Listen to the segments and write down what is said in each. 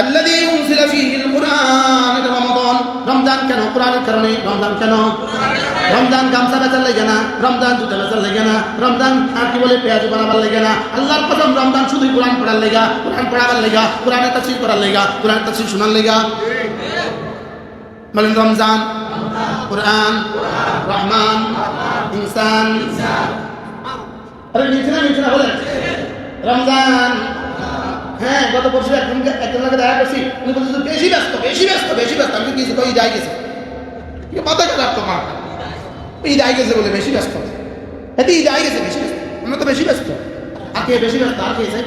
আল্লাযী উনজিলা ফীহিল কুরআন এটা রমজান। রমজান কেন? কোরআনের কারণে রমজান কেন? রমজান গামছা বেচার লেগে না? রমজান জুতা বেচার লেগে না? রমজান আর কি বলে পেঁয়াজ বানাবার লেগে না? আল্লাহর প্রথম রমজান শুধু কোরআন পড়ার লেগা, কোরআন পড়াবার লেগা, কোরআনের তাফসীর করার লেগা, কোরআনের তাফসীর শোনার লেগা। বলেন রমজান, কোরআন, রহমান, ইনসান। আরে নিচে না নিচে না, বলেন। রমজান হ্যাঁ গত পরশু একজন একজন দেখা করছি। উনি বলছে বেশি ব্যস্ত বেশি ব্যস্ত বেশি ব্যস্ত। আমি কিছু কই যাই গেছে? মাথা খারাপ তোমার ঈদ আই গেছে বলে বেশি ব্যস্ত। এতে আই গেছে, বেশি ব্যস্ত। আমরা তো বেশি ব্যস্ত। আর কে বেশি ব্যস্ত, আর আছে?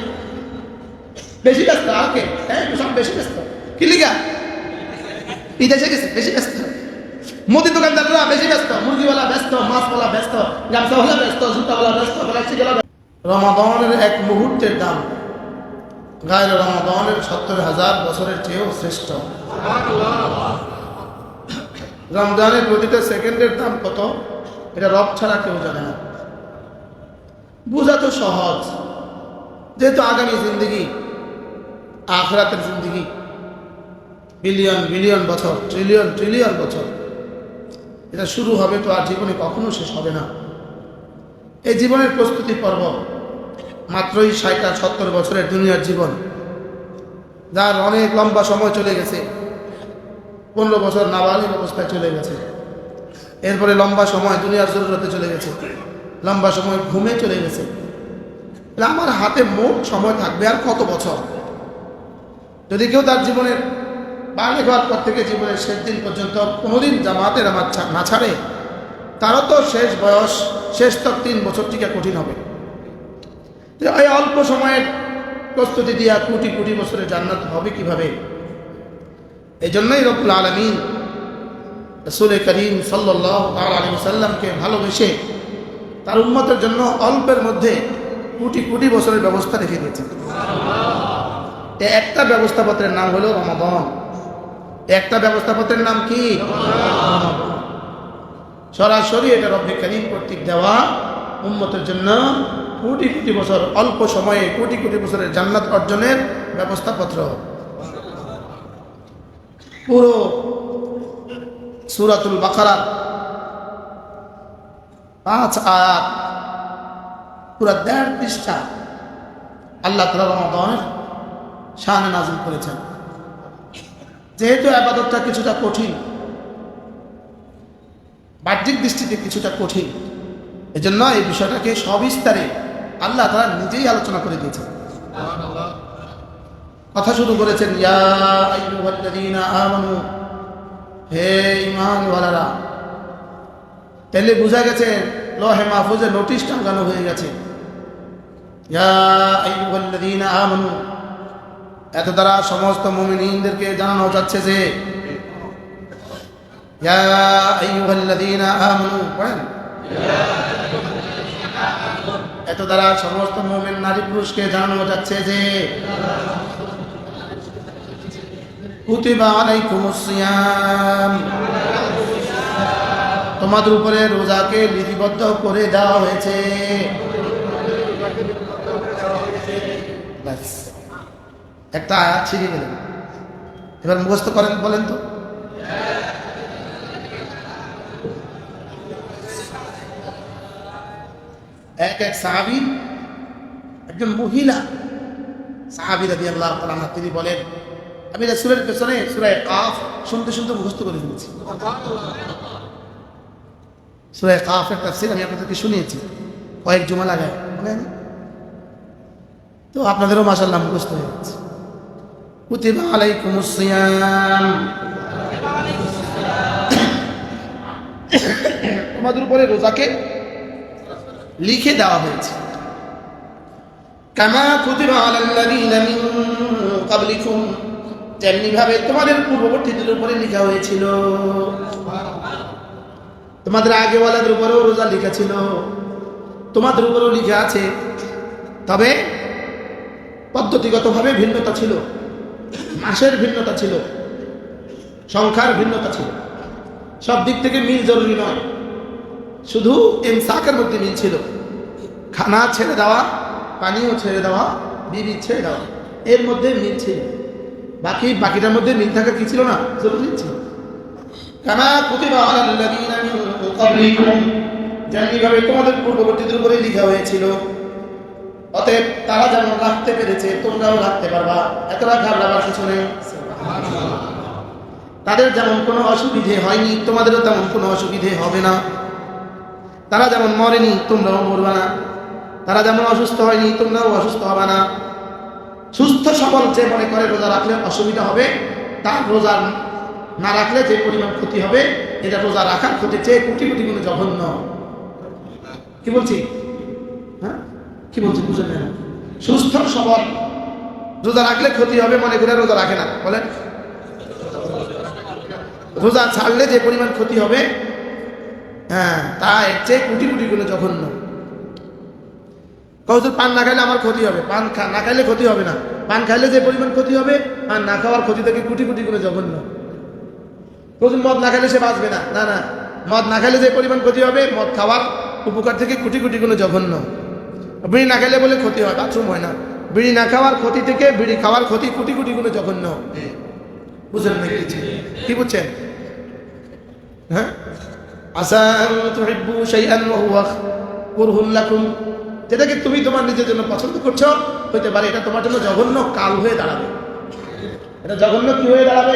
বেশি ব্যস্ত, আর কে? হ্যাঁ সব বেশি ব্যস্ত। কি ঈদ এসে গেছে, বেশি ব্যস্ত। মুদি দোকানদাররা বেশি ব্যস্ত। মুরগিওয়ালা ব্যস্ত, মাছওয়ালা ব্যস্ত, গামছাওয়ালা ব্যস্ত, জুতাওয়ালা ব্যস্ত প্লাস্টিকওয়ালা রমাদানের এক মুহূর্তের দাম। গায়ের রমাদানের সত্তর হাজার বছরের চেয়েও শ্রেষ্ঠ। রমজানের প্রতিটা সেকেন্ডের দাম কত? এটা রব ছাড়া কেউ জানে না। বোঝা তো সহজ। যেহেতু আগামী জিন্দগি, আখরাতের জিন্দগি, বিলিয়ন বিলিয়ন বছর, ট্রিলিয়ন ট্রিলিয়ন বছর। এটা শুরু হবে তো আর জীবনে কখনো শেষ হবে না। এই জীবনের প্রস্তুতি পর্ব মাত্রই ষাট আর সত্তর বছরের দুনিয়ার জীবন, যার অনেক লম্বা সময় চলে গেছে, পনেরো বছর নাবালিক অবস্থায় চলে গেছে। এরপরে লম্বা সময় দুনিয়ার জরুরতে চলে গেছে, লম্বা সময় ঘুমে চলে গেছে। আমার হাতে মোট সময় থাকবে আর কত বছর? যদি কেউ তার জীবনের বাড়ি হওয়ার পর থেকে জীবনের শেষ দিন পর্যন্ত কোনোদিন জামাতের আমার না ছাড়ে, তারও তো শেষ বয়স, শেষ তক তিন বছর টিকা কঠিন হবে। এই অল্প সময়ের প্রস্তুতি দিয়া কোটি কোটি বছরের জান্নাত হবে কীভাবে? এই জন্যই রব্বুল আলমিন রসুল করিম সাল্লাহ সাল্লামকে ভালোবেসে তার উন্মতের জন্য অল্পের মধ্যে কোটি কোটি বছরের ব্যবস্থা রেখে দিয়েছেন এ একটা ব্যবস্থাপত্রের নাম হলো রমাদন। একটা ব্যবস্থাপত্রের নাম কি? সরাসরি এটা রব্বে করিম কর্তৃক দেওয়া উন্মতের জন্য কোটি কোটি বছর, অল্প সময়ে কোটি কোটি বছরের জান্নাত অর্জনের ব্যবস্থাপত্র। পুরো সুরাতুল বাকারা, পাঁচ আয়াত, পুরো দেড় পৃষ্ঠা আল্লাহ তালা রমাদানের শাহানে নাজিল করেছেন। যেহেতু আবাদতটা কিছুটা কঠিন, বাহ্যিক দৃষ্টিতে কিছুটা কঠিন, এজন্য এই বিষয়টাকে সবিস্তারে আল্লাহ তারা নিজেই আলোচনা করে দিয়েছেন। কথা শুরু করেছেন হে ঈমানওয়ালারা, তাহলে বোঝা গেছে লহে মাহফুজে নোটিশ টাঙ্গানো হয়ে গেছে। এত দ্বারা সমস্ত মুমিনদেরকে জানানো যাচ্ছে যে, ইয়া আমানু, পড়েন? এত দ্বারা সমস্ত মুমিন নারী পুরুষকে জানানো যাচ্ছে যে তোমাদের উপরে রোজাকে লিপিবদ্ধ করে দেওয়া হয়েছে। একটা ছিঁড়ে গেলেন এবার মুখস্থ করেন, বলেন তো। এক এক সাহাবি, একজন মহিলা সাহাবি রাজি আল্লাহ তালা তিনি বলেন, আমি রাসুলের পেছনে সুরায় কাফ শুনতে শুনতে মুখস্থ করে ফেলেছি। সুরায় কাফের তাফসির আমি আপনাদেরকে শুনিয়েছি, কয়েক জমা লাগায় মনে তো আপনাদেরও মাসাল্লাহ মুখস্থ হয়ে গেছে। কুতিবা আলাইকুমুস সিয়াম। তোমাদের উপরে রোজাকে লিখে দেওয়া হয়েছে। কামা কুতিবা মিন তেমনি ভাবে তোমাদের পূর্ববর্তীদের উপরে লেখা হয়েছিল। তোমাদের আগেওয়ালাদের উপরেও রোজা লেখা ছিল। তোমাদের উপরেও লেখা আছে। তবে পদ্ধতিগতভাবে ভিন্নতা ছিল। মাসের ভিন্নতা ছিল। সংখ্যার ভিন্নতা ছিল। সব দিক থেকে মিল জরুরি নয়। শুধু ইনসাকের মধ্যে মিল ছিল খানা ছেড়ে দেওয়া, পানিও ছেড়ে দেওয়া, বিবি ছেড়ে দেওয়া, এর মধ্যে মিল ছিল বাকি, বাকিটার মধ্যে মিল থাকা কি ছিল না? জরুরি ছিল। পূর্ববর্তীদের হয়েছিল। অতএব তারা রাখতে পেরেছে, তোমরাও রাখতে পারবা। এতটা তাদের যেমন কোনো অসুবিধে হয়নি, তোমাদেরও তেমন কোনো অসুবিধে হবে না। তারা যেমন মরেনি, তোমরাও মরবা না। তারা যেমন অসুস্থ হয়নি, তোমরাও অসুস্থ হবে না। সুস্থ সবল যে মনে করে রোজা রাখলে অসুবিধা হবে, তার রোজা না রাখলে যে পরিমাণ ক্ষতি হবে, এটা রোজা রাখার ক্ষতি চেয়ে কোটি কোটি গুণ জঘন্য। কি বলছি? হ্যাঁ? কি বলছি বুঝেন না সুস্থ সবল রোজা রাখলে ক্ষতি হবে মনে করে রোজা রাখে না। বলেন? রোজা ছাড়লে যে পরিমাণ ক্ষতি হবে হ্যাঁ তা এর চেয়ে কোটি কোটি গুণে জঘন্য। কৌতুর পান না খাইলে আমার ক্ষতি হবে। পান না খাইলে ক্ষতি হবে না। পান খাইলে যে পরিমাণ ক্ষতি হবে, পান না খাওয়ার ক্ষতি থেকে কোটি কোটি গুণে জঘন্য। কৌতুর মদ না খাইলে সে বাঁচবে না। না না। মদ না খাইলে যে পরিমাণ ক্ষতি হবে, মদ খাওয়ার উপকার থেকে কোটি কোটি গুণে জঘন্য। বিড়ি না খাইলে বলে ক্ষতি হয়, বাথরুম হয় না। বিড়ি না খাওয়ার ক্ষতি থেকে বিড়ি খাওয়ার ক্ষতি কোটি কোটি গুণে জঘন্য। বুঝলেন কি বুঝছেন? হ্যাঁ? যেটাকে তুমি তোমার নিজের জন্য পছন্দ করছ, হইতে পারে এটা তোমার জন্য জঘন্য কাল হয়ে দাঁড়াবে। এটা জঘন্য কি হয়ে দাঁড়াবে?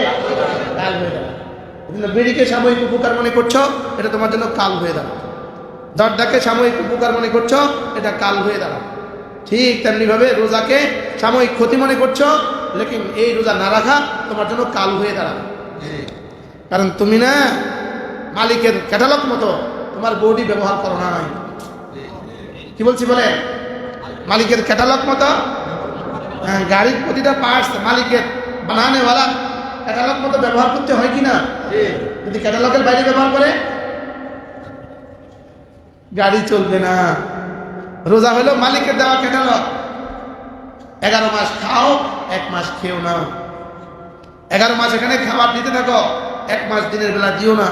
কাল হয়ে দাঁড়াবে। বিড়িকে সাময়িক উপকার মনে করছ, এটা তোমার জন্য কাল হয়ে দাঁড়াবে। দরদাকে সাময়িক উপকার মনে করছ, এটা কাল হয়ে দাঁড়াবে। ঠিক তেমনিভাবে রোজাকে সাময়িক ক্ষতি মনে করছ, লেকিন এই রোজা না রাখা তোমার জন্য কাল হয়ে দাঁড়াবে। কারণ তুমি না মালিকের ক্যাটালগ মতো তোমার বডি ব্যবহার করো নাই। কি বলছি বলে? মালিকের ক্যাটালগ মতো? হ্যাঁ, গাড়ির প্রতিটা পার্টস মালিকের বানানেওয়ালা ক্যাটালগ মতো ব্যবহার করতে হয় কি না? যদি ক্যাটালগের বাইরে ব্যবহার করে গাড়ি চলবে না। রোজা হলো মালিকের দেওয়া ক্যাটালগ এগারো মাস খাও এক মাস খেও না। এগারো মাস এখানে খাবার দিতে থাকো এক মাস দিনের বেলা দিও না।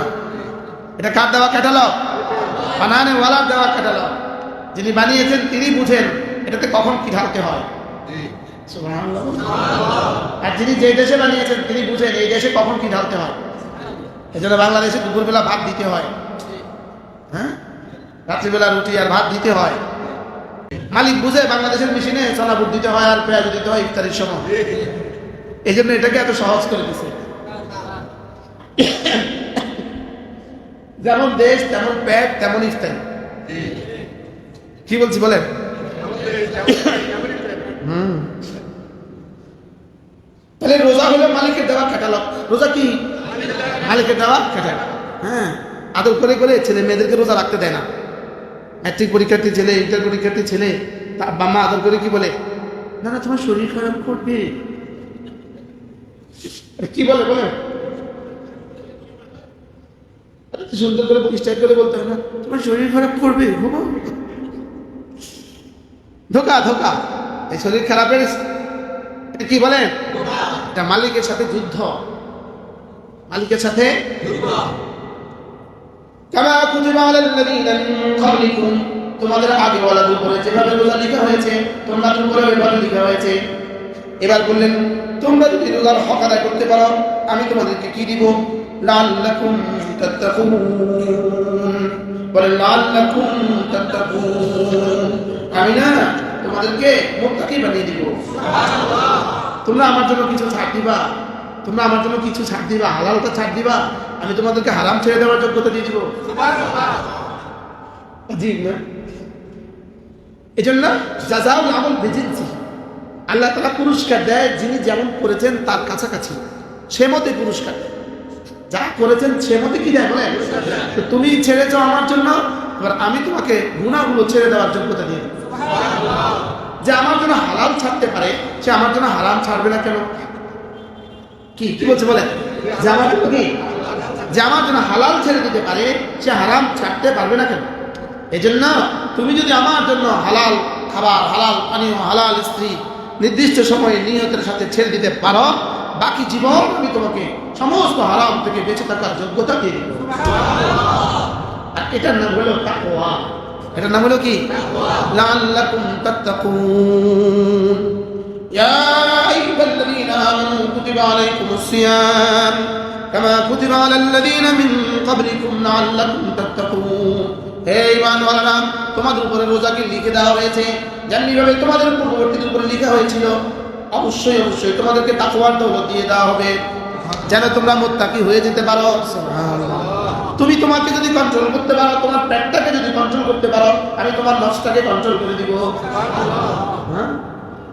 এটা কার দেওয়া ক্যাটালগ বানানে ওয়ালার দেওয়া ক্যাটালগ যিনি বানিয়েছেন তিনি বুঝেন এটাতে কখন কি ঢালতে হয়। আর যিনি যে দেশে বানিয়েছেন তিনি বুঝেন এই দেশে কখন কি ঢালতে হয়। এই জন্য বাংলাদেশে দুপুরবেলা ভাত দিতে হয়। হ্যাঁ? রাত্রিবেলা রুটি আর ভাত দিতে হয়। মালিক বুঝে বাংলাদেশের মেশিনে সোনাপুর দিতে হয় আর পেঁয়াজ দিতে হয় ইফতারির সময়। এই জন্য এটাকে এত সহজ করে দিছে। যেমন দেশ তেমন প্যাট তেমন ইফতারি কি বলছি বলেন? হুম। তাহলে রোজা হলো মালিকের দেওয়া ক্যাটালগ রোজা কি? মালিকের দেওয়া ক্যাটালগ হ্যাঁ। আদর করে করে ছেলে মেয়েদেরকে রোজা রাখতে দেয় না। ম্যাট্রিক পরীক্ষার্থী ছেলে ইন্টার পরীক্ষার্থী ছেলে তার বাম্মা আদর করে কি বলে? না না তোমার শরীর খারাপ করবে। কি বলে বলে সুন্দর করে স্টাইল করে বলতে হয় না। তোমার শরীর খারাপ করবে বাবা ধোকা ধোকা। এই শরীর খারাপের কি বলেন এটা মালিকের সাথে যুদ্ধ। মালিকের সাথে তোমাদের আগে ওয়ালাদের উপরে যেভাবে রোজা লেখা হয়েছে তোমাদের উপরে ওইভাবে লেখা হয়েছে। এবার বললেন, তোমরা যদি রোজার হক আদায় করতে পারো, আমি তোমাদেরকে কি দিব? লাল্লাকুম তাত্তাকুন। বলেন লাল্লাকুম তাত্তাকুন। আমি না তোমাদেরকে মুত্তাকি বানিয়ে দিব। তোমরা আমার জন্য কিছু ছাড় দিবা। তোমরা আমার জন্য কিছু ছাড় দিবা। হালালটা ছাড় দিবা। আমি তোমাদেরকে হারাম ছেড়ে দেওয়ার যোগ্যতা দিয়ে দিব। জি না? এই জন্য যাজাউল আমল বেজিনছি আল্লাহ তালা পুরস্কার দেয় যিনি যেমন করেছেন তার কাছাকাছি। সে মতে পুরস্কার। দেয় যা করেছেন সে মতে কি তো তুমি ছেড়েছ আমার জন্য, এবার আমি তোমাকে গুণাগুলো ছেড়ে দেওয়ার যোগ্যতা দিয়ে যে আমার জন্য হালাল ছাড়তে পারে, সে আমার জন্য হারাম ছাড়বে না কেন? কি কি বলছে বলে যে আমার জন্য কি? যে আমার জন্য হালাল ছেড়ে দিতে পারে, সে হারাম ছাড়তে পারবে না কেন? এই জন্য তুমি যদি আমার জন্য হালাল খাবার, হালাল পানীয়, হালাল স্ত্রী নির্দিষ্ট সময়ে নিহতের সাথে ছেড়ে দিতে পারো বাকি জীবন আমি তোমাকে সমস্ত হারাম থেকে বেঁচে থাকার যোগ্যতা দিয়ে আর এটার নাম হলো এটার নাম হলো কি? লাআল্লাকুম তাত্তাকুন। ইয়া আইয়ুহাল্লাযীনা আমানু কুতিবা আলাইকুমুস সিয়াম, কামা কুতিবা আলাল্লাযীনা মিন ক্বাবলিকুম তাত্তাকুন। হে তোমাদের উপরে রোজাকে লিখে দেওয়া হয়েছে। যেমনিভাবে তোমাদের পূর্ববর্তীদের উপরে লিখা হয়েছিল অবশ্যই অবশ্যই। তোমাদেরকে তাকওয়ার দৌলত দিয়ে দেওয়া হবে। যেন তোমরা মোত্তাকি হয়ে যেতে পারো। তুমি তোমাকে যদি কন্ট্রোল করতে পারো, তোমার পেটটাকে যদি কন্ট্রোল করতে পারো, আমি তোমার নষ্টাকে কন্ট্রোল করে দিব। হ্যাঁ?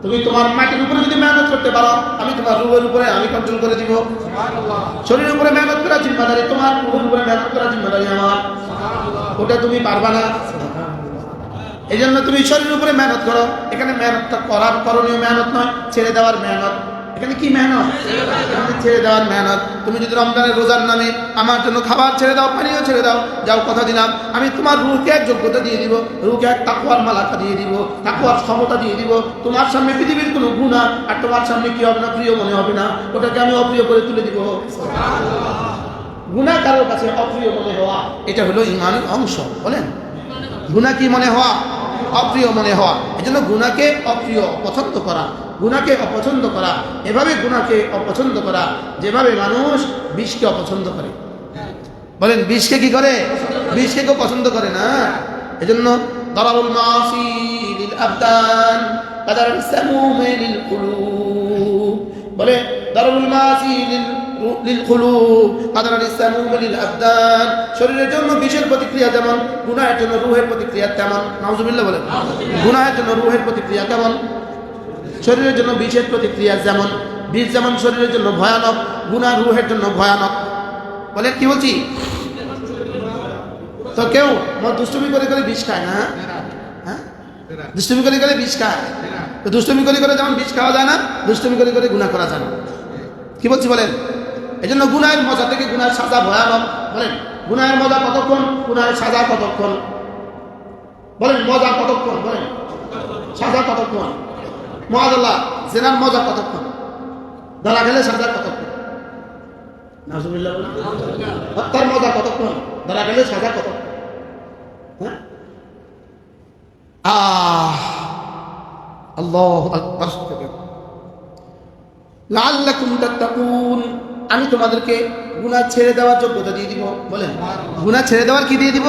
তুমি তোমার মাটির উপরে যদি মেহনত করতে পারো, আমি তোমার রুহের উপরে আমি কন্ট্রোল করে দিব। শরীরের উপরে মেহনত করা জিম্মাদারি, তোমার রুহের উপরে মেহনত করা জিম্মাদারি আমার। ওটা তুমি পারবা না। এই জন্য তুমি শরীরের উপরে মেহনত করো। এখানে মেহনতটা করার করণীয় মেহনত নয় ছেড়ে দেওয়ার মেহনত। এখানে কি মেহনত? ছেড়ে দেওয়ার মেহনত। তুমি যদি রমজানের রোজার নামে আমার জন্য খাবার ছেড়ে দাও পানিও ছেড়ে দাও যাও কথা দিলাম আমি তোমার রুহকে এক যোগ্যতা দিয়ে দিব রুহকে এক তাকুয়ার মালাটা দিয়ে দিব তাকুয়ার ক্ষমতা দিয়ে দিব। তোমার সামনে পৃথিবীর কোনো গুণা আর তোমার সামনে কি হবে না প্রিয় মনে হবে না। ওটাকে আমি অপ্রিয় করে তুলে দিব। গুণা কারোর কাছে অপ্রিয় মনে হওয়া এটা হলো ইমানের অংশ বলেন। গুণা কি মনে হওয়া? অপ্রিয় মনে হওয়া। এই জন্য গুণাকে অপ্রিয়, অপছন্দ করা, গুণাকে অপছন্দ করা, এভাবে গুণাকে অপছন্দ করা, যেভাবে মানুষ বিষকে অপছন্দ করে। বলেন, বিষকে কি করে? বিষকে কেউ পছন্দ করে না। লিল কুলুব। বলে দরারুল মাসি শরীরের জন্য বিষের প্রতিক্রিয়া যেমন, গুনাহের জন্য রূহের প্রতিক্রিয়া তেমন। নাউজুবিল্লাহ বলে গুনাহের জন্য রূহের প্রতিক্রিয়া কেমন? শরীরের জন্য বিষের প্রতিক্রিয়া যেমন বিষ যেমন শরীরের জন্য ভয়ানক গুণা রুহের জন্য ভয়ানক। বলে কি বলছি? তো কেউ দুষ্টুমি করে করে বিষ খায় না? হ্যাঁ? দুষ্টুমি করে করে বিষ খায়? দুষ্টুমি করে করে যেমন বিষ খাওয়া যায় না, দুষ্টুমি করে করে গুণা করা যায় না। কি বলছি বলেন? এই জন্য গুনাহের মজা থেকে গুনার সাজা ভয়ানক। বলেন, গুনাহের মজা কতক্ষণ, গুনাহের সাজা কতক্ষণ? বলেন, মজা কতক্ষণ? বলেন, সাজা কতক্ষণ? মহাদাল্লাহ, জেনার মজা কতক্ষণ? ধরা গেলে সাজা কতক্ষণ। হত্যার মজা কতক্ষণ? ধরা গেলে সাজা কতক্ষণ? হ্যাঁ? আল্লাহ আকবার লাল্লাকুম আমি তোমাদেরকে গুনাহ ছেড়ে দেওয়ার যোগ্যতা দিয়ে দিব। বলেন, গুনাহ ছেড়ে দেওয়ার কি দিয়ে দিব?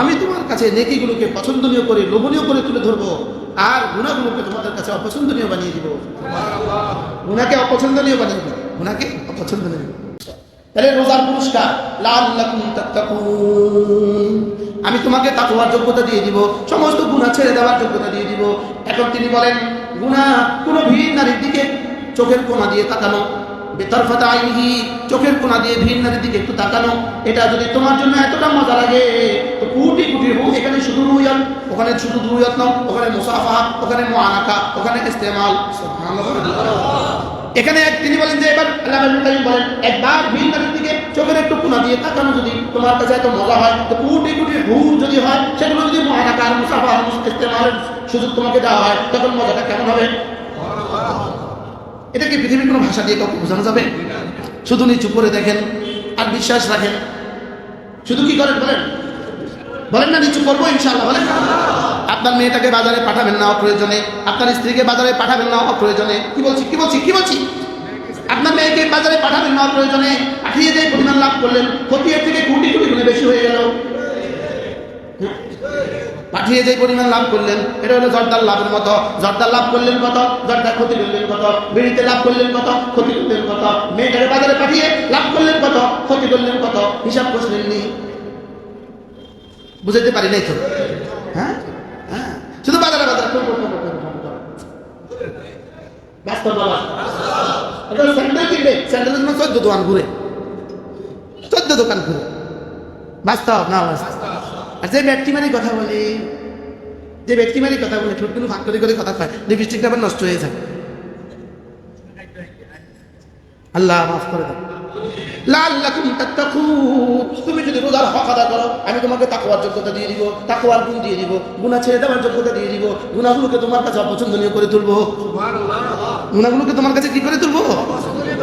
আমি তোমার কাছে নেকিগুলোকে পছন্দনীয় করে, লোভনীয় করে তুলে ধরবো আর গুণাগুলোকে তোমাদের কাছে অপছন্দনীয় বানিয়ে দিব। গুনাকে অপছন্দনীয় বানিয়ে দিব। গুনাকে অপছন্দনীয়। তাহলে রোজার পুরস্কার তাত্তাকুন। আমি তোমাকে তাকওয়ার যোগ্যতা দিয়ে দিব, সমস্ত গুনাহ ছেড়ে দেওয়ার যোগ্যতা দিয়ে দিব। এখন তিনি বলেন, গুনাহ কোনো ভিড় নারীর দিকে চোখের কোনা দিয়ে তাকানো। বেতরফাতা আইনিহি চোখের কোনা দিয়ে ভিড় নারীর দিকে একটু তাকানো, এটা যদি তোমার জন্য এতটা মজা লাগে, তো কোটি কোটি হোক এখানে শুধু রুইয়ান ওখানে শুধু রুইয়াত নাও, ওখানে মুসাফা ওখানে মুআনাকা, ওখানে ইস্তেমাল। এখানে এক তিনি বলেন যে, এবার আল্লাহ বলেন, একবার ভিড় নারীর দিকে চোখের একটু কোনা দিয়ে তাকানো যদি তোমার কাছে এত মজা হয়, তো কোটি কোটি হু যদি হয়, সেগুলো যদি মুআনাকা আর মুসাফা ইস্তেমালের সুযোগ তোমাকে দেওয়া হয়, তখন মজাটা কেমন হবে? এটা কি পৃথিবীর কোনো ভাষা দিয়ে কাউকে বোঝানো যাবে? শুধু নিচু করে দেখেন আর বিশ্বাস রাখেন। শুধু কি করেন বলেন? বলেন না নিচু করব ইনশাল্লাহ বলেন। আপনার মেয়েটাকে বাজারে পাঠাবেন না, অপ্রয়োজনে। আপনার স্ত্রীকে বাজারে পাঠাবেন না, অপ্রয়োজনে। কি বলছি কি বলছি কি বলছি? আপনার মেয়েকে বাজারে পাঠাবেন না, অপ্রয়োজনে। পাঠিয়ে যে পরিমাণ লাভ করলেন। ক্ষতি থেকে কোটি কোটি গুণে বেশি হয়ে গেল। পাঠিয়ে যে পরিমাণ লাভ করলেন, এটা হলো জর্দার লাভের মতো। জর্দার লাভ করলেন কত? জর্দার ক্ষতি করলেন কত? বিড়িতে লাভ করলেন কত? ক্ষতি করলেন কত? মেয়েটাকে বাজারে পাঠিয়ে লাভ করলেন কত? ক্ষতি করলেন কত? হিসাব করলেন নি বুঝাইতে পারি নাই তো? হ্যাঁ? হ্যাঁ? শুধু বাজারে বাজারে। বাবা। এটা স্যান্ডেল স্যান্ডেলের চোদ্দ দোকান ঘুরে। চোদ্দ দোকান ঘুরে। বাস্তব না বাস্তব? আর যে ব্যক্তি মানে কথা বলে যে ব্যক্তি মানে কথা বলে ঠোঁটগুলো ফাঁক করে করে কথা কয় লিপস্টিকটা আবার নষ্ট হয়ে যায়। আল্লাহ মাফ করে তাত্তাকুন। তুমি যদি রোজার হক আদা করো আমি তোমাকে তাকওয়ার যোগ্যতা দিয়ে দিব তাকওয়ার গুণ দিয়ে দিব গুনাহ ছেড়ে দেওয়ার যোগ্যতা দিয়ে দিব গুনাহগুলোকে তোমার কাছে অপছন্দনীয় করে তুলবো। গুনাহগুলোকে তোমার কাছে কি করে তুলবো?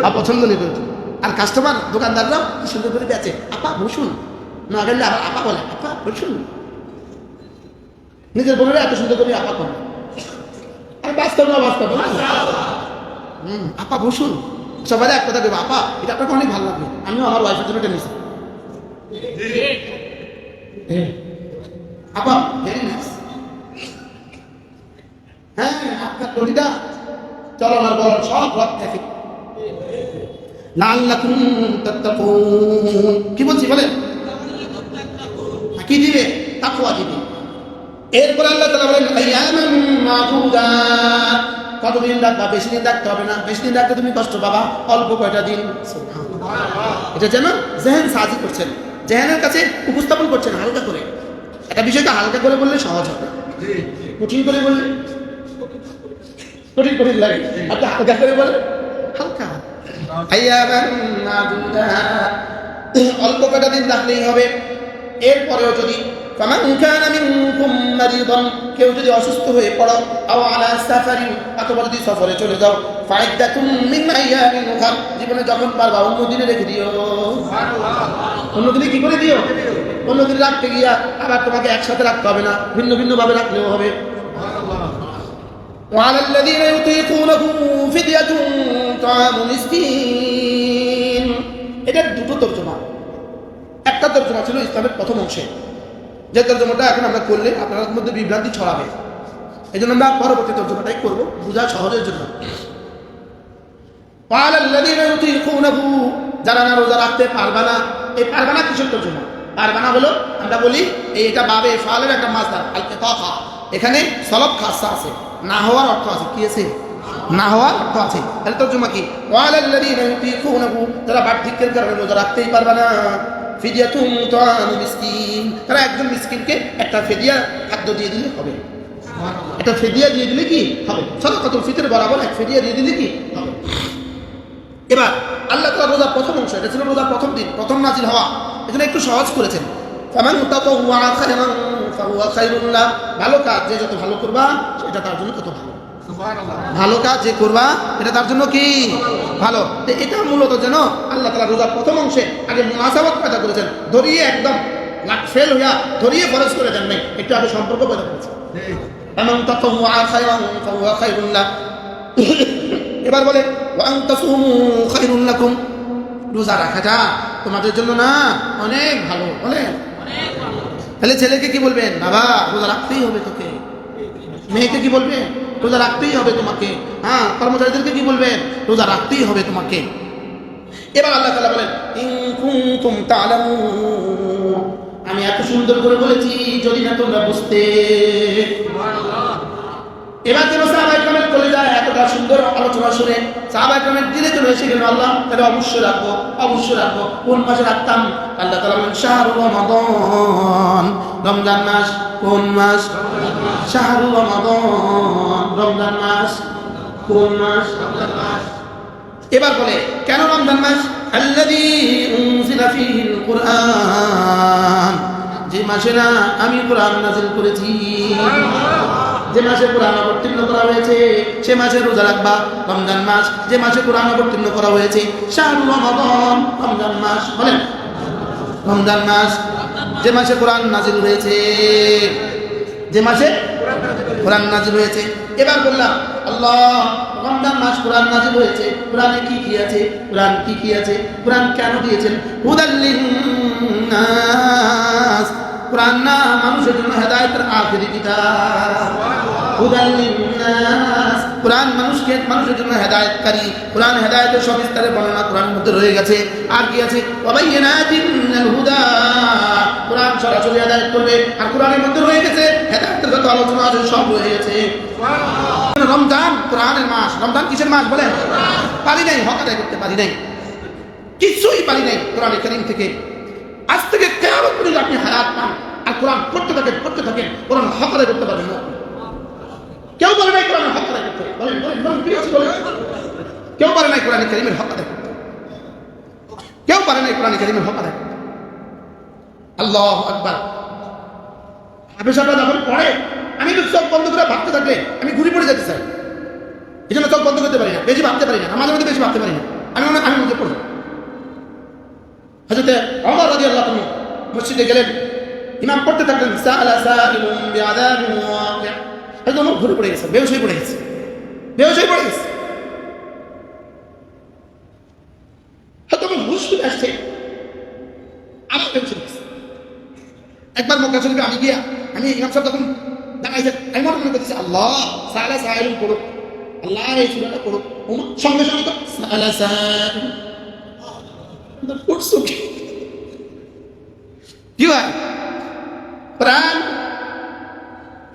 অপছন্দনীয় করে তুলবো। আর কাস্টমার দোকানদাররাও কি সুন্দর করে বেচে? আপা বসুন। না গেলে আপা বলে, আপা বসুন নিজের বোনেরা এত সুন্দর করে আপা করে। আর বাস্তব না বাস্তব হুম, আপা বসুন। সবাই এক কথা দেবো আপা, এটা আপনাকে অনেক ভালো লাগবে আমিও আমার ওয়াইফের জন্য এটা নিয়েছি। আপা ভেরি নাইস হ্যাঁ আপনার টলিটা চলো আমার বলো সব রক দেখে লাল্লাকুম তাত্তাকুন। কি বলছি বলেন? কি দিবে? তাকওয়া দিবে। এরপর আল্লাহ তাআলা বলেন কতদিন রাখবা বেশি দিন রাখতে হবে না। বেশি দিন ডাকতে তুমি কষ্ট পাবা। অল্প কয়টা দিন? এটা যেন জেহেন সাহায্য করছেন জেহেনের কাছে উপস্থাপন করছেন হালকা করে। একটা বিষয়টা হালকা করে বললে সহজ হবে। কঠিন করে বললে? কঠিন কঠিন লাগে। হালকা করে বলে? হালকা। অল্প কয়টা দিন রাখলেই হবে। এরপরেও যদি ফামান কানা মিনকুম মারিদান কেউ যদি অসুস্থ হয়ে পড়ো আও আলা সাফারিন অথবা যদি সফরে চলে যাও ফাইদাতুম মিন আইয়ামিন উখর জীবনে যখন পারবা অন্য দিনে রেখে দিও অন্য দিনে কি করে দিও অন্য দিনে রাখতে গিয়া আবার তোমাকে একসাথে রাখতে হবে না ভিন্ন ভিন্ন ভাবে রাখলেও হবে وعلى الذين يطيقونه فدية طعام مسكين এটার দুটো তর্জমা একটা তর্জমা ছিল ইসলামের প্রথম অংশে। যে তর্জমাটা এখন আমরা করলে আপনার মধ্যে বিভ্রান্তি ছড়াবে। এই জন্য আমরা পরবর্তী তর্জমাটাই করব, বোঝা সহজের জন্য। যারা না রোজা রাখতে না, এই না কিসের তর্জমা? না হলো, আমরা বলি বাবে ফালের একটা এখানে সলব খাসা আছে, না হওয়ার অর্থ আছে, কি আছে? না হওয়ার অর্থ আছে। তাহলে তর্জমা কি? ওয়ালাল্লাযীনা ইউতীকুনাহু তারা কারণে রোজা রাখতেই পারবে না। ফিদিয়াতুন তাআমু মিসকিন। তারা একজন মিসকিনকে একটা ফিদিয়া খাদ্য দিয়ে দিলে হবে। একটা ফিদিয়া দিয়ে দিলে কি হবে? সাদাকাতুল ফিতর বরাবর এক ফিদিয়া দিয়ে দিলে কি হবে? এবার আল্লাহ তাআলা রোজার প্রথম অংশ, এটা ছিল রোজার প্রথম দিন, প্রথম নাজিল হওয়া। এজন্য একটু সহজ করেছেন। ফামান তাতাওয়া খায়রান, ফাহুয়া খায়রুল লাহ ভালো কাজ, যে যত ভালো করবা এটা তার জন্য তত ভালো। ভালো কাজ যে করবা এটা তার জন্য কি? ভালো। তো এটা মূলত যেন আল্লাহ তালা রোজার প্রথম অংশে আগে মুনাসাবাত পয়দা করেছেন ধরিয়ে একদম লাখ ফেল হইয়া ধরিয়ে ফরজ করে দেন নাই একটু আগে সম্পর্ক পয়দা লাহ এবার বলে রোজা রাখাটা তোমাদের জন্য না অনেক ভালো বলে তাহলে ছেলেকে কি বলবেন? বাবা রোজা রাখতেই হবে তোকে। মেয়েকে কি বলবেন? রোজা রাখতেই হবে তোমাকে। হ্যাঁ কর্মচারীদেরকে কি বলবেন? রোজা রাখতেই হবে তোমাকে। এবার আল্লাহ তালা বলেন, ইন কুনতুম তা'লামুন। আমি এত সুন্দর করে বলেছি, যদি না তোমরা বুঝতে। এবার কেন সাহাবাই কামের চলে যায় আলোচনা শুনে সাহাবাই কামের দিলে চলে এসে গেল আল্লাহ, তাহলে অবশ্যই রাখব অবশ্যই রাখব। কোন মাসে রাখতাম? আল্লাহ তালা বলেন, শাহরু রমাদন। রমজান মাস কোন মাস? শাহরু রমাদন। রমজান মাস কোন মাস? এবার বলে, কেন রমজান মাস? কুরআন। যে মাসে না আমি কোরআন নাযিল করেছি। যে মাসে কোরআন অবতীর্ণ করা হয়েছে, সে মাসে রোজা রাখবা। রমজান মাস, যে মাসে কোরআন অবতীর্ণ করা হয়েছে শাহরুল রমাদান রমজান মাস, বলেন। রমজান মাস, যে মাসে কোরআন নাজিল হয়েছে, যে মাসে কোরআন নাজিল হয়েছে। এবার বললাম, আল্লাহ, রমজান মাস কোরআন নাজিল হয়েছে। কোরআনে কি কি আছে? কোরআন কি কি আছে? কোরআন কেন দিয়েছেন? হুদাল্লিন নাস কোরআন না মানুষের জন্য হেদায়তের আখেরি কিতাব। হুদাল্লিন কোরআন মানুষকে মানুষের জন্য হেদায়তকারী। কোরআন হেদায়তের সবিস্তারে বর্ণনা কোরআনের মধ্যে রয়ে গেছে। আর কি আছে? হুদা। কোরআন সরাসরি হেদায়ত করবে। আর কোরআনের মধ্যে রয়ে গেছে হেদায়তের যত আলোচনা আছে সব রয়ে গেছে। রমজান কোরআনের মাস। রমজান কিসের মাস বলেন? পারি নাই হক আদায় করতে পারি নাই। কিছুই পারি নাই কোরআন করিম থেকে। আজ থেকে কেমন পর্যন্ত আপনি হায়াত পান। আর কোরআন পড়তে থাকেন পড়তে থাকেন। কোরআন হক আদায় করতে পারবেন না। কেউ বলে নাই কোরআন হক আদায় কেউ পারে নাই কোরআন করিমের হক আদায় কেউ পারে নাই কোরআন করিমের হক আদায় আল্লাহ আকবার। হাফেজ যখন পড়ে, আমি তো চোখ বন্ধ করে ভাবতে থাকলে আমি ঘুরে পড়ে যেতে চাই। এই জন্য চোখ বন্ধ করতে পারি না, বেশি ভাবতে পারি না আমাদের মধ্যে বেশি ভাবতে পারি না। আমি মনে, আমি মধ্যে পড়ব হজরতে অমর রাজি আল্লাহ তুমি মসজিদে গেলেন। ইমাম পড়তে থাকলেন, সালা সাইলুম বিআযাবিন ওয়াকি' ওমর ঘুরে পড়ে গেছে হয়ে পড়ে গেছে হয়ে পড়ে গেছে। করে আসছে আমার টেনশন গেছে। একবার মক্কা শরীফে আমি গিয়া, আমি ইমাম সাহেব তখন দাঁড়াইছে আমি মনে মনে আল্লাহ পড়ুক আল্লাহ, এই সুরাটা সঙ্গে সঙ্গে তো পড়ছো কি হয়? কোরআন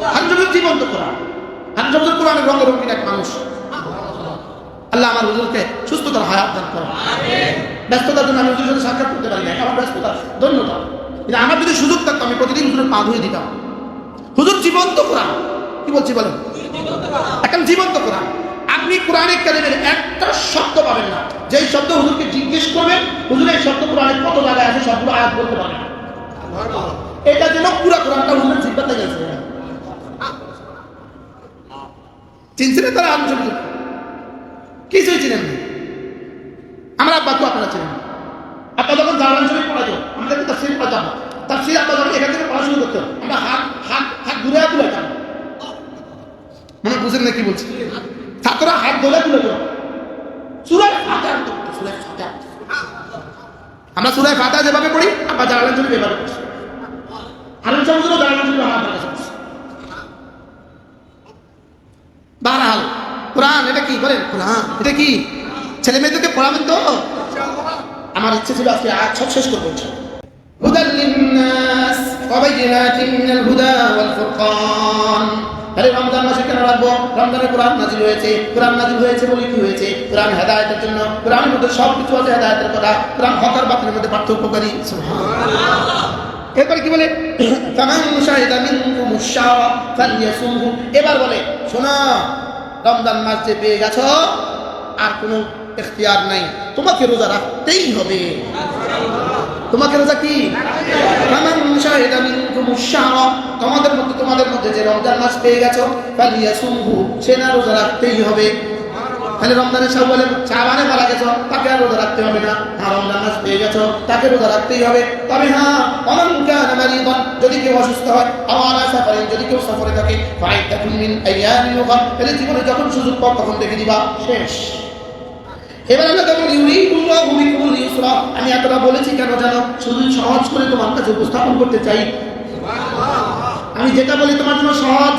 সাহেব জীবন্ত কোরআন। হারুন কোরআনের রঙ্গরঙ্গিন এক মানুষ। আল্লাহ আমার হুজুরকে সুস্থতার হায়াত দান করো ব্যস্ততার জন্য আমি হুজুরের সাথে সাক্ষাৎ করতে পারি না আমার ব্যস্ততা ধন্যতা। কিন্তু আমার যদি সুযোগ থাকতো আমি প্রতিদিন হুজুরের পা ধুয়ে দিতাম। হুজুর জীবন্ত কোরআন। কি বলছি বলেন? এখন জীবন্ত কোরআন। আপনি কোরআনে কালিমের একটা শব্দ পাবেন না। যেই শব্দ হুজুরকে জিজ্ঞেস করবেন হুজুর এই শব্দ কোরআনে কত জায়গায় আছে সবগুলো আয়াত বলতে না। এটা যেন পুরা কোরআনটা হুজুরের জিব্বাতে গেছে। চিনছিলেন তারা আলোচনা কিছুই চিনেন না। আমরা তো আপনারা চিনেন। আব্বা যখন জার্মান শরীফ পড়াতো আমাদের তো তাফসির পড়াতাম তাফসির আব্বা যখন এখান থেকে পড়া শুরু করতো, আমরা হাত হাত হাত ঘুরে তুলে যেতাম মানে বুঝেন না কি বলছি? ছাত্ররা হাত ধরে তুলে দিল সুরায় ফাতা সুরায় ফাতা আমরা সুরায় ফাতা যেভাবে পড়ি, আব্বা জার্মান শরীফ এভাবে পড়ছি। হারুন সাহেবও জার্মান শরীফ আমার কাছে বারহাল কোরআন, এটা কি বলেন? কোরআন, এটা কি? ছেলে মেয়েদেরকে পড়াবেন তো? আমার ইচ্ছে ছিল আজকে আয়াত সব শেষ করব কেন হয়েছে। কোরআন হয়েছে বলে কি হয়েছে? জন্য মধ্যে মধ্যে পার্থক্যকারী এরপরে কি বলে? এবার বলে, শোনো, রমজান মাস যে পেয়ে গেছো, আর কোনো ইখতিয়ার নাই। তোমাকে রোজা রাখতেই হবে। তোমাকে রোজা কি? তোমাদের মধ্যে তোমাদের মধ্যে যে রমজান মাস পেয়ে গেছো সে না রোজা রাখতেই হবে। তাহলে রমজানের সব বলে চাবানে মারা গেছ, তাকে আর রোজা রাখতে হবে না। হ্যাঁ রমজান মাস পেয়ে গেছ, তাকে রোজা রাখতেই হবে। তবে হ্যাঁ কানা মারিদান, যদি কেউ অসুস্থ হয় আওয়ার সাফারে যদি কেউ সফরে থাকে, ফাইদাতুন মিন আইয়ামিন উখরা তাহলে জীবনে যখন সুযোগ পাও, তখন দেখে দিবা শেষ। আমরা তখন আমি এতটা বলেছি কেন জানো? শুধু সহজ করে তোমার কাছে উপস্থাপন করতে চাই। আমি যেটা বলি, তোমার জন্য সহজ।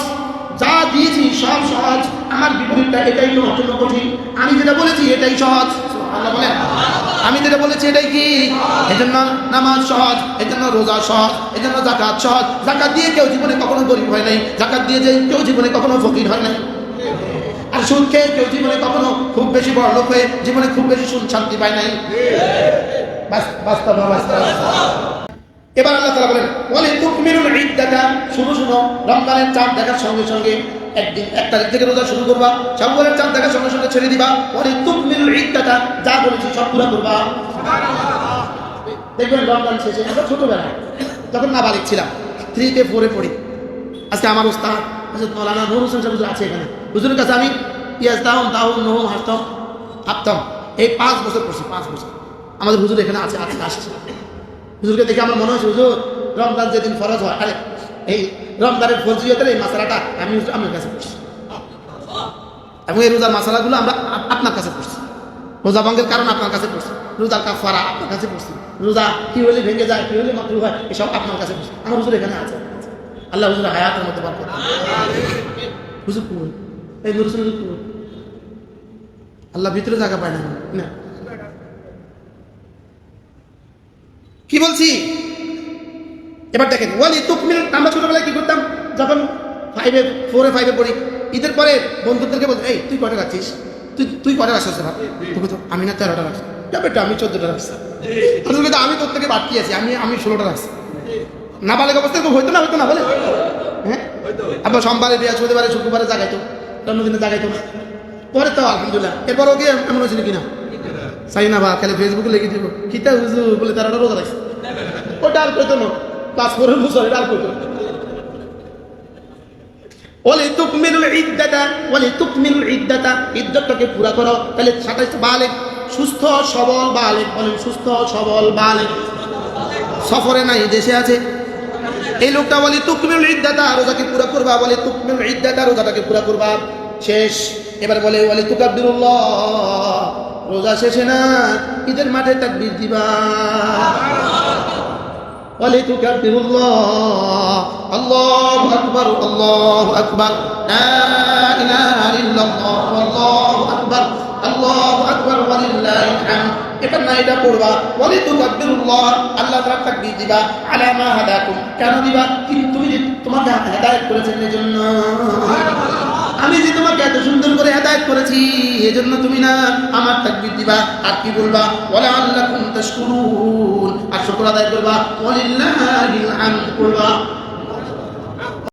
যা দিয়েছি, সব সহজ। আমার বিপরীতটা এটাই তোমার জন্য কঠিন। আমি যেটা বলেছি, এটাই সহজ। আল্লাহ বলেন, আমি যেটা বলেছি, এটাই কি? এজন্য নামাজ সহজ, এজন্য রোজা সহজ, এজন্য জাকাত সহজ। জাকাত দিয়ে কেউ জীবনে কখনো গরিব হয় নাই। জাকাত দিয়ে যে কেউ জীবনে কখনো ফকির হয় নাই। আর সুদ খেয়ে কেউ জীবনে কখনো খুব বেশি বড় লোক হয়ে জীবনে খুব বেশি সুদ শান্তি পায় নাই। বাস্তব বাস্তব। এবার আল্লাহ তালা বলেন বলে ইদ্দাতা। শুনো শুনো, রমজানের চাঁদ দেখার সঙ্গে সঙ্গে একদিন এক তারিখ থেকে রোজা শুরু করবা শাওয়ালের চাঁদ দেখার সঙ্গে সঙ্গে ছেড়ে দিবা বলে তুকমিরুল ইদ্দাতা যা বলেছি সব পুরো করবা। দেখবেন রমজান শেষে আমরা ছোটবেলায় না নাবালিক ছিলাম, থ্রিতে ফোরে পড়ি। আজকে আমার ওস্তাদ মৌলানা নূর হোসেন সাহেব আছে এখানে। হুজুরের কাছে আমি, ইয়াস দাউন দাউন নহম, হাসতাম হাঁটতাম এই পাঁচ বছর পড়ছি, পাঁচ বছর। আমাদের হুজুর এখানে আছে, আজকে আসছে। হুজুরকে দেখে আমার মনে হয়েছে, হুজুর, রমজান যেদিন ফরজ হয়, আরে, এই রমজানের ফরজিয়তের এই মশলাটা আমি আপনার কাছে পড়ছি। এবং এই রোজার মশলাগুলো আমরা আপনার কাছে পড়ছি। রোজা ভঙ্গের কারণ আপনার কাছে পড়ছি। রোজার কাফারা আপনার কাছে পড়ছি। রোজা কি হলে ভেঙে যায়, কি হলে মাকরু হয়, এসব আপনার কাছে পড়ছি। আমার হুজুর এখানে আছে। আল্লাহ হুজুর হায়াতের মধ্যে বার করে হুজুর কুল এই নুর হুজুর কুল আল্লাহ ভিতরে জায়গা পায় না। কি বলছি? এবার দেখেন ওয়ালি তুকমিল আমরা ছোটবেলায় কি করতাম? যখন ফাইভে ফোরে ফাইভে পড়ি ঈদের পরে বন্ধুদেরকে বলতো এই তুই কটা রাখছিস? তুই তুই কটা রাখছিস ভাব তোকে তো আমি না তেরোটা রাখছি। যা বেটা আমি চোদ্দোটা রাখছি। বলতো, আমি তোর থেকে বাড়তি আছি আমি আমি ষোলোটা রাখছি। না বালে অবস্থায় হইতো না হইতো না বলে? হ্যাঁ? আবার সোমবারে বৃহস্পতিবারে শুক্রবারে জাগাইতো অন্যদিনে জাগাইতো। না পরে তো আলহামদুলিল্লাহ এরপর ওকে এমন হয়েছিল কিনা চাই না বা খালি ফেসবুকে লিখে দিব কিতা হুজু বলে তারা রোজা রাখছে। ও ডাল কইতো না। পাঁচ করে বুঝারে ডাল কইতো ওলে তুকমিলুল ইদ্দাতা ওলে তুকমিলুল ইদ্দাতা ইদ্দাতটাকে পুরা করো। তাহলে 27 বালেক, সুস্থ, সবল সুস্থ সফরে নাই, দেশে আছে। এই লোকটা বলে তুকমিল ইদ্দাতা, রোজাকে পুরা করবা বলে তুকমিল ইদ্দাতা, রোজাটাকে পুরা করবা। শেষ। এবার বলে বলে তুকাব্বিরুল্লাহ রোজা শেষে না, ঈদের মাঠে তাকবীর দিবা। বলে তুকাব্বিরুল্লাহ আল্লাহু আকবার আল্লাহু আকবার। লা ইলাহা ইল্লাল্লাহ, আল্লাহু আকবার আল্লাহু আকবার, ওয়ালিল্লাহিল হামদ। এটা না, এটা পড়বা। বলে তো তাকবীরুল্লাহ আল্লাহ তাআলা তাকবীর দিবা, আলা মা হাদাকুম। কেন দিবা? কিন্তু তুমি তোমাকে হেদায়েত করেছেন এজন্য। আমি যে তোমাকে এত সুন্দর করে আদায় করেছি, এজন্য তুমি না আমার তাকবির দিবা। আর কি বলবা? ওয়ালা আল্লাহ আর শুক্র আদায় করবা। বলিল্লাহ করবা